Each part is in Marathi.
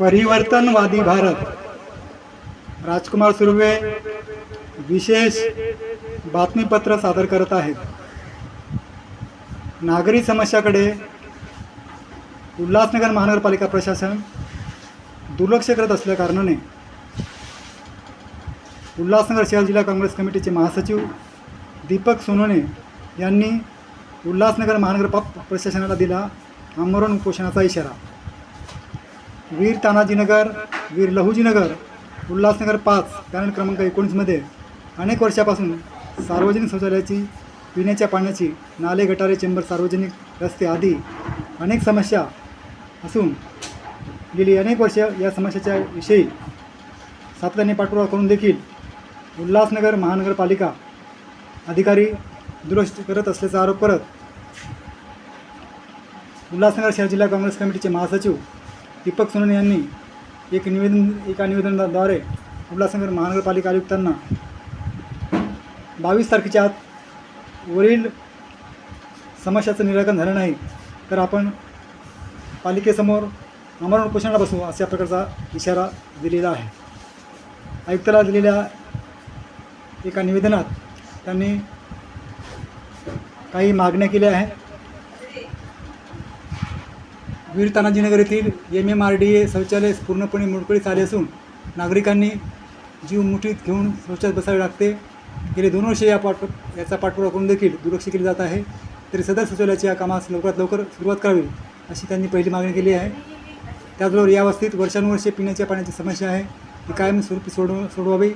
परिवर्तनवादी भारत. राजकुमार सुर्वे विशेष बातमीपत्र सादर करत आहेत. नागरी समस्याकडे उल्हासनगर महानगरपालिका प्रशासन दुर्लक्ष करत असल्या कारणाने उल्हासनगर शहर जिल्हा काँग्रेस कमिटीचे महासचिव दीपक सोनोने यांनी उल्हासनगर महानगर प्रशासनाला दिला आमरण उपोषणाचा इशारा. वीर तानाजीनगर वीर लहुजीनगर उल्हासनगर पाच पॅनल क्रमांक एकोणीसमध्ये. अनेक वर्षापासून सार्वजनिक शौचालयाची पिण्याच्या पाण्याची नाले गटारे चेंबर सार्वजनिक रस्ते आदी अनेक समस्या असून गेली अनेक वर्ष या समस्याच्या विषयी सातत्याने पाठपुरावा करून देखील उल्हासनगर महानगरपालिका अधिकारी दुरुस्त करत असल्याचा आरोप करत उल्हासनगर शहर जिल्हा काँग्रेस कमिटीचे महासचिव दीपक सोनवणे यांनी एक निवेदन एका निवेदनाद्वारे उल्हासनगर महानगरपालिका आयुक्तांना बावीस तारखेच्या आत वरील समस्याचं निराकरण झालं नाही तर आपण पालिकेसमोर आमरण उपोषणाला बसू अशा प्रकारचा इशारा दिलेला आहे. आयुक्ताला दिलेल्या एका निवेदनात त्यांनी काही मागण्या केल्या आहेत. वीर तानाजीनगर येथील M M R D A शौचालय पूर्णपणे मोडकळीस आले असून नागरिकांनी जीव मुठीत घेऊन शौचालयात बसावे लागते. गेले दोन वर्षे या पाठ याचा पाठपुरावा करून देखील दुर्लक्ष केले जात आहे. तरी सदर शौचालयाच्या या कामास लवकरात लवकर सुरुवात करावी अशी त्यांनी पहिली मागणी केली आहे. त्याचबरोबर या वस्तीत वर्षानुवर्षे पिण्याच्या पाण्याची समस्या आहे. ती कायमस्वरूपी सोडव सोडवावी.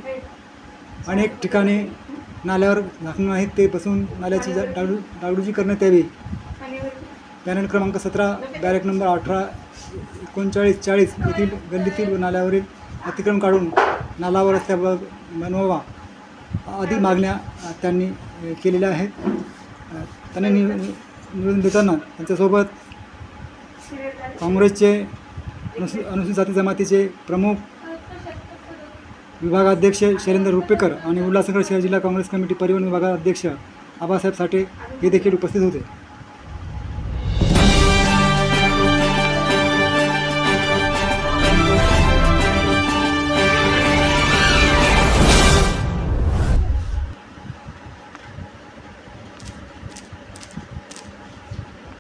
अनेक ठिकाणी नाल्यावर झाकणं आहेत. ते बसून नाल्याची जा- डागडू डागडुजी करण्यात यावी. पॅनल क्रमांक सतरा बॅरेक नंबर अठरा एकोणचाळीस चाळीस येथील गल्लीतील नाल्यावरील अतिक्रम काढून नालावर व ब- बनवावा आदी मागण्या त्यांनी केलेल्या आहेत. त्यांना नि निवेदन देताना त्यांच्यासोबत काँग्रेसचे अनुसू अनुसूचित जाती जमातीचे प्रमुख विभागाध्यक्ष शैलेंद्र रुपेकर आणि उल्हासनगर शहर जिल्हा काँग्रेस कमिटी परिवहन विभागाध्यक्ष आबासाहेब साठे हे देखील उपस्थित होते.